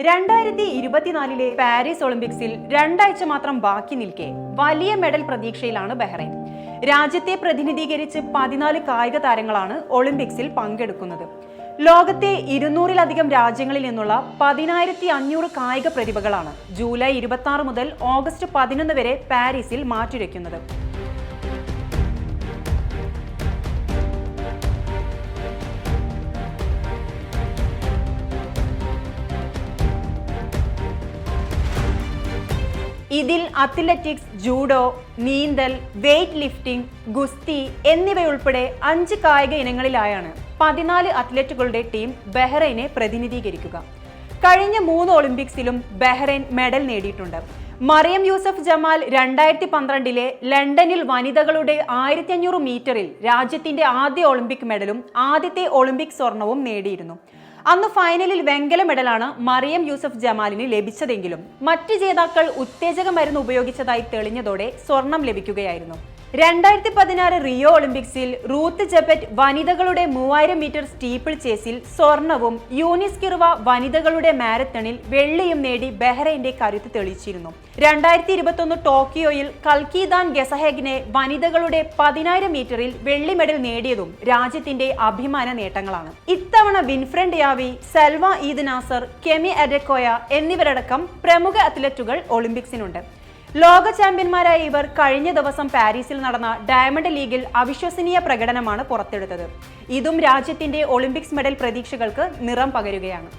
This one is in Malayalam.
രണ്ടായിരത്തി ഇരുപത്തിനാലിലെ പാരീസ് ഒളിമ്പിക്സിൽ രണ്ടാഴ്ച മാത്രം ബാക്കി നിൽക്കെ വലിയ മെഡൽ പ്രതീക്ഷയിലാണ് ബഹ്റൈൻ. രാജ്യത്തെ പ്രതിനിധീകരിച്ച് പതിനാല് കായിക താരങ്ങളാണ് ഒളിമ്പിക്സിൽ പങ്കെടുക്കുന്നത്. ലോകത്തെ ഇരുന്നൂറിലധികം രാജ്യങ്ങളിൽ നിന്നുള്ള പതിനായിരത്തി അഞ്ഞൂറ് കായിക പ്രതിഭകളാണ് ജൂലൈ ഇരുപത്തി മുതൽ ഓഗസ്റ്റ് പതിനൊന്ന് വരെ പാരീസിൽ മാറ്റുരയ്ക്കുന്നത് ഇതിൽ അത്ലറ്റിക്സ് ജൂഡോ നീന്തൽ വെയ്റ്റ് ലിഫ്റ്റിംഗ് ഗുസ്തി എന്നിവയുൾപ്പെടെ അഞ്ച് കായിക ഇനങ്ങളിലായാണ് പതിനാല് അത്ലറ്റുകളുടെ ടീം ബഹ്റൈനെ പ്രതിനിധീകരിക്കുക. കഴിഞ്ഞ മൂന്ന് ഒളിമ്പിക്സിലും ബഹ്റൈൻ മെഡൽ നേടിയിട്ടുണ്ട്. മറിയം യൂസഫ് ജമാൽ രണ്ടായിരത്തി പന്ത്രണ്ടിലെ ലണ്ടനിൽ വനിതകളുടെ ആയിരത്തി അഞ്ഞൂറ് മീറ്ററിൽ രാജ്യത്തിന്റെ ആദ്യ ഒളിമ്പിക് മെഡലും ആദ്യത്തെ ഒളിമ്പിക് സ്വർണവും നേടിയിരുന്നു. അന്ന് ഫൈനലിൽ വെങ്കല മെഡലാണ് മറിയം യൂസഫ് ജമാലിന് ലഭിച്ചതെങ്കിലും മറ്റ് ജേതാക്കൾ ഉത്തേജക മരുന്ന് ഉപയോഗിച്ചതായി തെളിഞ്ഞതോടെ സ്വർണം ലഭിക്കുകയായിരുന്നു. രണ്ടായിരത്തി പതിനാറ് റിയോ ഒളിമ്പിക്സിൽ റൂത്ത് ജപ്പറ്റ് വനിതകളുടെ മൂവായിരം മീറ്റർ സ്റ്റീപ്പിൾ ചേസിൽ സ്വർണവും യൂനിസ് കിർവ വനിതകളുടെ മാരത്തണിൽ വെള്ളിയും നേടി ബഹ്റൈന്റെ കരുത്ത് തെളിയിച്ചിരുന്നു. രണ്ടായിരത്തി ഇരുപത്തൊന്ന് ടോക്കിയോയിൽ കൽക്കിദാൻ ഗസഹെഗിനെ വനിതകളുടെ പതിനായിരം മീറ്ററിൽ വെള്ളി മെഡൽ നേടിയതും രാജ്യത്തിന്റെ അഭിമാന നേട്ടങ്ങളാണ്. ഇത്തവണ Winfred Yavi Salwa Eid Naser Kemi Adekoya എന്നിവരടക്കം പ്രമുഖ അത്ലറ്റുകൾ ഒളിമ്പിക്സിനുണ്ട്. ലോക ചാമ്പ്യന്മാരായ ഇവർ കഴിഞ്ഞ ദിവസം പാരീസിൽ നടന്ന ഡയമണ്ട് ലീഗിൽ അവിശ്വസനീയ പ്രകടനമാണ് പുറത്തെടുത്തത്. ഇതും രാജ്യത്തിന്റെ ഒളിമ്പിക്സ് മെഡൽ പ്രതീക്ഷകൾക്ക് നിറം പകരുകയാണ്.